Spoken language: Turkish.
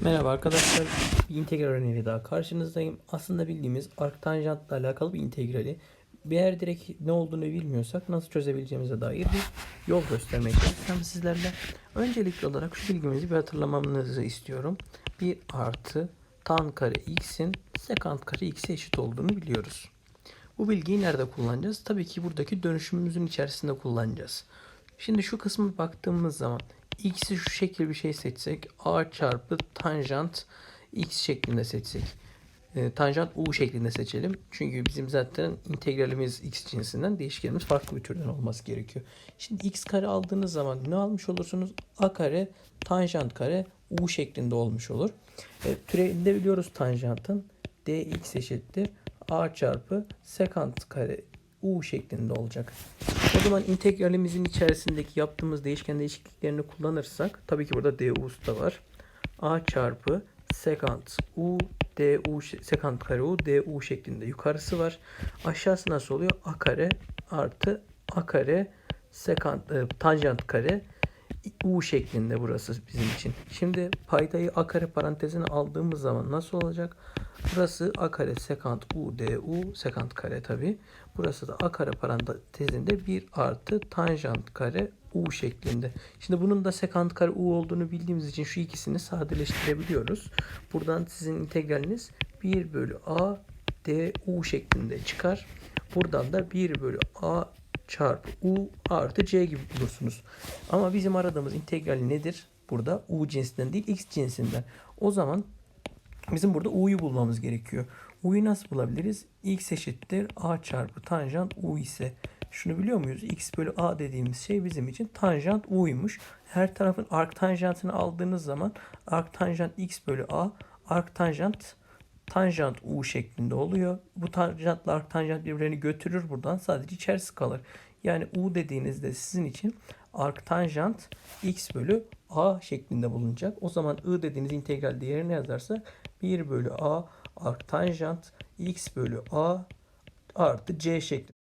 Merhaba arkadaşlar. Bir integral örneğiyle daha karşınızdayım. Aslında bildiğimiz arktanjantla alakalı bir integrali eğer direkt ne olduğunu bilmiyorsak nasıl çözebileceğimize dair bir yol göstermeye çalışacağım sizlerle. Öncelikli olarak şu bilgimizi bir hatırlamamızı istiyorum. 1 artı tan kare x'in sekant kare x'e eşit olduğunu biliyoruz. Bu bilgiyi nerede kullanacağız? Tabii ki buradaki dönüşümümüzün içerisinde kullanacağız. Şimdi şu kısmı baktığımız zaman x'i şu şekil bir şey seçsek a çarpı tanjant x şeklinde seçsek. E, tanjant u şeklinde seçelim. Çünkü bizim zaten integralimiz x cinsinden değişkenimiz farklı bir türden olması gerekiyor. Şimdi x kare aldığınız zaman ne almış olursunuz? a kare tanjant kare u şeklinde olmuş olur. E, türevinde biliyoruz tanjantın dx eşittir a çarpı sekant kare u şeklinde olacak. O zaman integralimizin içerisindeki yaptığımız değişken değişikliklerini kullanırsak tabii ki burada du'su da var. a çarpı sekant u du sekant kare u du şeklinde yukarısı var. Aşağısı nasıl oluyor? a kare artı a kare sekant e, tanjant kare u şeklinde burası bizim için. Şimdi paydayı a kare parantezine aldığımız zaman nasıl olacak? Burası a kare sekant u du sekant kare tabi. Burası da a kare parantezinde 1 artı tanjant kare u şeklinde. Şimdi bunun da sekant kare u olduğunu bildiğimiz için şu ikisini sadeleştirebiliyoruz. Buradan sizin integraliniz 1 bölü a du şeklinde çıkar. Buradan da 1 bölü a çarpı u artı c gibi bulursunuz. Ama bizim aradığımız integral nedir? Burada u cinsinden değil x cinsinden. O zaman bizim burada u'yu bulmamız gerekiyor. U'yu nasıl bulabiliriz? x eşittir a çarpı tanjant u ise şunu biliyor muyuz? x bölü a dediğimiz şey bizim için tanjant u'ymuş. Her tarafın arktanjantını aldığınız zaman arktanjant x bölü a arktanjant tanjant u şeklinde oluyor. Bu tanjantla arktanjant birbirlerini götürür buradan. Sadece içerisi kalır. Yani u dediğinizde sizin için arktanjant x bölü a şeklinde bulunacak. O zaman i dediğiniz integral değerini yazarsa 1 bölü a arktanjant x bölü a artı c şeklinde.